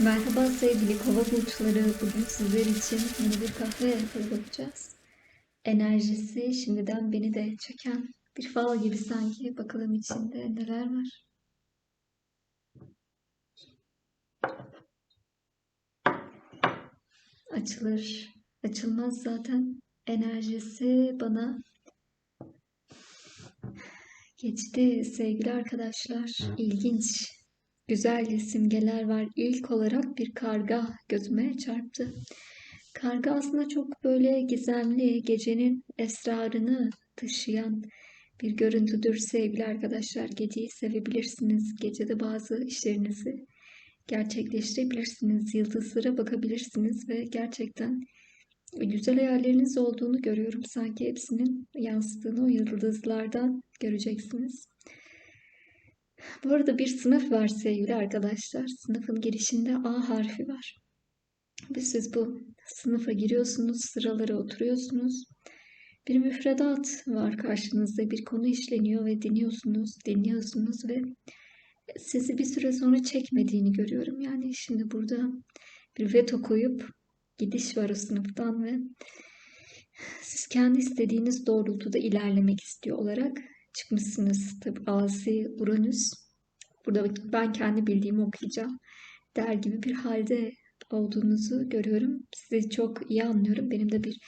Merhaba sevgili kova burçları. Bugün sizler için yeni bir kahve bakacağız. Enerjisi şimdiden beni de çeken bir fal gibi sanki. Bakalım içinde neler var. Açılır, açılmaz zaten. Enerjisi bana geçti sevgili arkadaşlar. İlginç güzel simgeler var. İlk olarak bir karga gözüme çarptı. Karga aslında çok böyle gizemli, gecenin esrarını taşıyan bir görüntüdür sevgili arkadaşlar. Geceyi sevebilirsiniz. Gecede bazı işlerinizi gerçekleştirebilirsiniz. Yıldızlara bakabilirsiniz ve gerçekten güzel hayalleriniz olduğunu görüyorum. Sanki hepsinin yansıdığını o yıldızlardan göreceksiniz. Bu arada bir sınıf var sevgili arkadaşlar. Sınıfın girişinde A harfi var. Ve siz bu sınıfa giriyorsunuz, sıralara oturuyorsunuz. Bir müfredat var karşınızda, bir konu işleniyor ve dinliyorsunuz, dinliyorsunuz ve sizi bir süre sonra çekmediğini görüyorum. Yani şimdi burada bir veto koyup gidiş var o sınıftan ve siz kendi istediğiniz doğrultuda ilerlemek istiyor olarak çıkmışsınız. Tabi Asi, Uranüs. Burada ben kendi bildiğimi okuyacağım. Der gibi bir halde olduğunuzu görüyorum. Sizi çok iyi anlıyorum. Benim de bir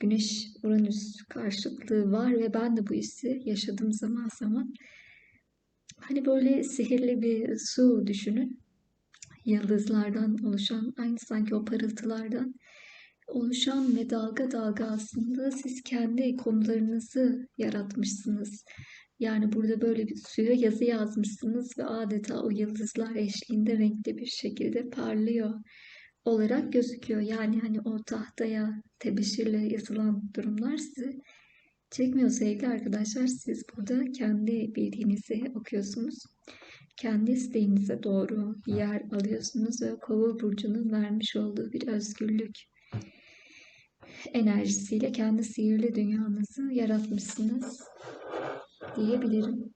Güneş Uranüs karşıtlığı var ve ben de bu hissi yaşadım zaman zaman. Hani böyle sihirli bir su düşünün. Yıldızlardan oluşan, aynı sanki o parıltılardan oluşan ve dalga dalga aslında siz kendi konularınızı yaratmışsınız. Yani burada böyle bir suya yazı yazmışsınız ve adeta o yıldızlar eşliğinde renkli bir şekilde parlıyor olarak gözüküyor. Yani hani o tahtaya tebeşirle yazılan durumlar sizi çekmiyor sevgili arkadaşlar. Siz burada kendi bildiğinizi okuyorsunuz. Kendi isteğinize doğru yer alıyorsunuz ve kova burcunun vermiş olduğu bir özgürlük enerjisiyle kendi sihirli dünyanızı yaratmışsınız diyebilirim.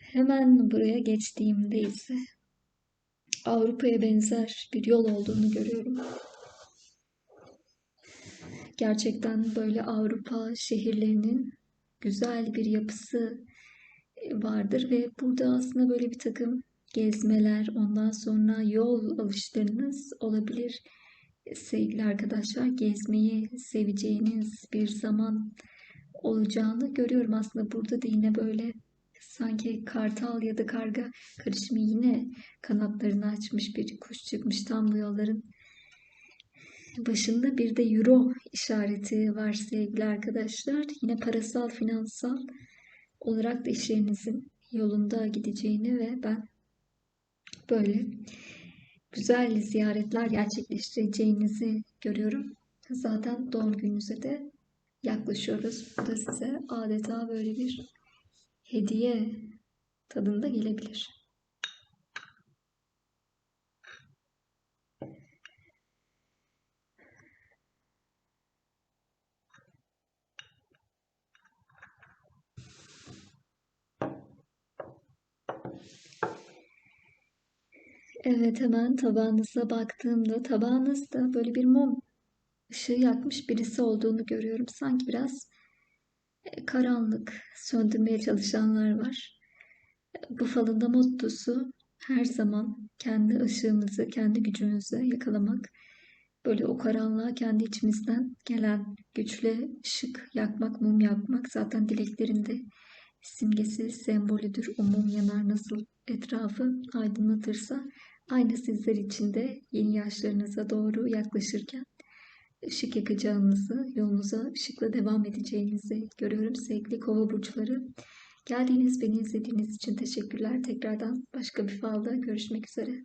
Hemen buraya geçtiğimde ise Avrupa'ya benzer bir yol olduğunu görüyorum. Gerçekten böyle Avrupa şehirlerinin güzel bir yapısı vardır ve burada aslında böyle bir takım gezmeler, ondan sonra yol alışlarınız olabilir sevgili arkadaşlar. Gezmeyi seveceğiniz bir zaman olacağını görüyorum. Aslında burada da yine böyle sanki kartal ya da karga karışımı yine kanatlarını açmış bir kuş çıkmış tam bu yolların başında bir de euro işareti var sevgili arkadaşlar. Yine parasal, finansal olarak da işlerinizin yolunda gideceğini ve ben böyle güzel ziyaretler gerçekleştireceğinizi görüyorum. Zaten doğum gününüze de yaklaşıyoruz. Bu da size adeta böyle bir hediye tadında gelebilir. Evet hemen tabağınıza baktığımda tabağınızda böyle bir mum ışığı yakmış birisi olduğunu görüyorum. Sanki biraz e, karanlık, söndürmeye çalışanlar var. Bu falın da mottosu her zaman kendi ışığımızı, kendi gücümüzü yakalamak. Böyle o karanlığa kendi içimizden gelen güçle ışık yakmak, mum yakmak zaten dileklerinde simgesi, sembolüdür. O mum yanar nasıl etrafı aydınlatırsa aynı sizler için de yeni yaşlarınıza doğru yaklaşırken ışık yakacağınızı, yolunuza ışıkla devam edeceğinizi görüyorum sevgili kova burçları. Geldiğiniz, beni izlediğiniz için teşekkürler. Tekrardan başka bir falda görüşmek üzere.